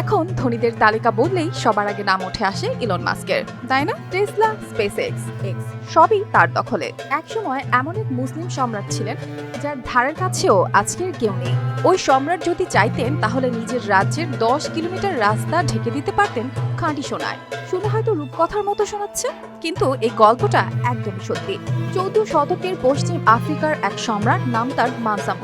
এখন ধনীদের তালিকা বললেই সবার আগে নাম উঠে আসে ইলন মাস্কের তাই না? টেসলা স্পেস এক্স এক্স সবই তার দখলে। একসময় এমন এক মুসলিম সম্রাট ছিলেন যার ধারের কাছেও আজকের কেউ নেই। ওই সম্রাট যদি চাইতেন, তাহলে নিজের রাজ্যের দশ কিলোমিটার রাস্তা ঢেকে দিতে পারতেন খাঁটি সোনায়। শুনে হয়তো রূপকথার মতো শোনাচ্ছে, কিন্তু এই গল্পটা একদমই সত্যি। চৌদ্দ শতকের পশ্চিম আফ্রিকার এক সম্রাট নাম তার মানসা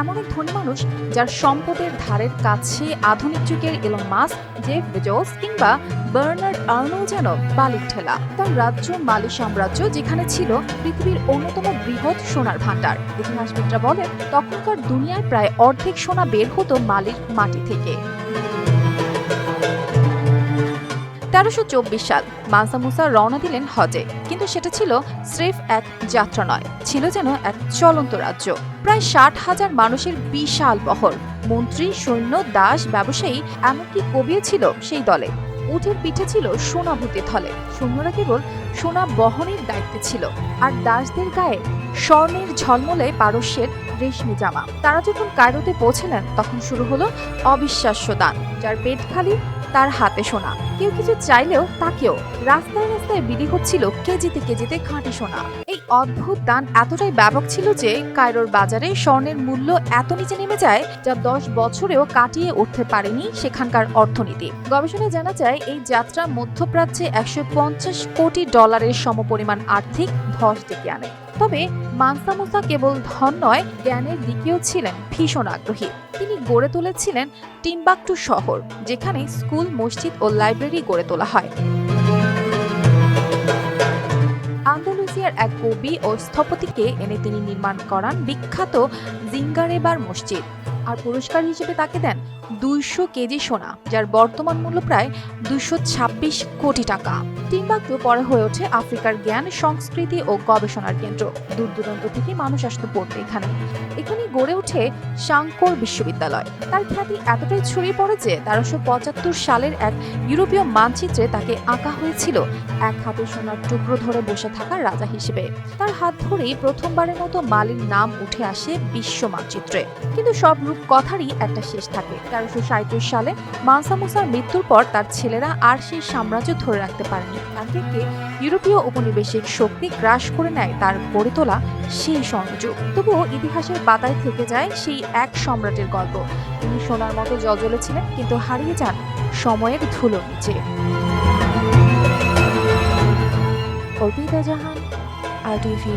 এমন এক ধনী মানুষ যার সম্পদের ধারের কাছে আধুনিক যুগের এলন মাস্ক জেফ বেজোস কিংবা বার্নার্ড আর্নো যেন বালির ঠেলা। তার রাজ্য মালি সাম্রাজ্য যেখানে ছিল পৃথিবীর অন্যতম বৃহৎ সোনার ভাণ্ডার। ইতিহাসবিদরা বলেন, তখনকার দুনিয়ায় প্রায় অর্ধেক সোনা বের হতো মালির মাটি থেকে। তেরোশো চব্বিশ সাল মানসা মুসা রওনা দিলেন হজে। কিন্তু সেটা ছিল স্রেফ এক যাত্রা নয়, ছিল যেন এক চলন্ত রাজ্য। প্রায় ষাট হাজার মানুষের বিশাল বহর। মন্ত্রী, সৈন্য, দাস, ব্যবসায়ী, এমনকি কবিও ছিল সেই দলে। উঠের পিঠে ছিল সোনা ভূতে থলে। সৈন্যরা কেবল সোনা বহনের দায়িত্বে ছিল। আর দাসদের গায়ে স্বর্ণের ঝলমলে পারস্যের রেশমি জামা। তারা যখন কায়রোতে পৌঁছলেন, তখন শুরু হলো অবিশ্বাস্য দান, যার পেট খালি তার হাতে সোনা। কেউ কিছু চাইলেও তাকেও। রাস্তায় রাস্তায় বিলি হচ্ছিল কেজিতে কেজিতে খাঁটি সোনা। এই অদ্ভুত দান এতটাই ব্যাপক ছিল যে কায়রোর বাজারে স্বর্ণের মূল্য এত নিচে নেমে যায় যা দশ বছরেও কাটিয়ে উঠতে পারেনি সেখানকার অর্থনীতি। গবেষণায় জানা যায়, এই যাত্রা মধ্যপ্রাচ্যে একশো পঞ্চাশ কোটি ডলারের সমপরিমাণ আর্থিক ধস ডেকে আনে। তবে মানসা মুসা কেবল ধন নয়, জ্ঞানের দিকেও ছিলেন ভীষণ আগ্রহী। তিনি গড়ে তুলেছিলেন টিম্বাকটু শহর, যেখানে স্কুল, মসজিদ ও লাইব্রেরি গড়ে তোলা হয়। আন্দালুসিয়ার এক কবি ও স্থপতিকে এনে তিনি নির্মাণ করান বিখ্যাত জিঙ্গারেবার মসজিদ। আর পুরস্কার হিসেবে তাকে দেন দুইশো কেজি সোনা, যার বর্তমান মূল্য প্রায় দুইশো ছাব্বিশ কোটি টাকা। টিম্বাকটু পরে হয়ে ওঠে আফ্রিকার জ্ঞান, সংস্কৃতি ও গবেষণার কেন্দ্র। দূর দূরান্ত থেকে মানুষ আসতে পড়তে এখানে। এখানে গড়ে ওঠে শাঙ্কর বিশ্ববিদ্যালয়। তার খ্যাতি এতটাই ছড়িয়ে পড়ে যে তেরোশো পঁচাত্তর সালের এক ইউরোপীয় মানচিত্রে তাকে আঁকা হয়েছিল এক হাতে সোনার টুকরো ধরে বসে থাকা রাজা হিসেবে। তার হাত ধরেই প্রথমবারের মতো মালির নাম উঠে আসে বিশ্ব মানচিত্রে। কিন্তু সব রূপ কথারই একটা শেষ থাকে। তেরোশো সাঁত্রিশ সালে মানসা মুসার মৃত্যুর পর তার ছেলেরা আর সেই সাম্রাজ্য ধরে রাখতে পারেনি। একে ইউরোপীয় উপনিবেশিক শক্তি গ্রাস করে নেয় তার গড়ে তোলা সেই সংযোগ। তবুও ইতিহাসের পাতায় থেকে যায় সেই এক সম্রাটের গল্প। তিনি সোনার মতো জলজলে ছিলেন কিন্তু হারিয়ে যান সময়ের ধুলো নিচে। অর্পিতা জাহান আর টিভি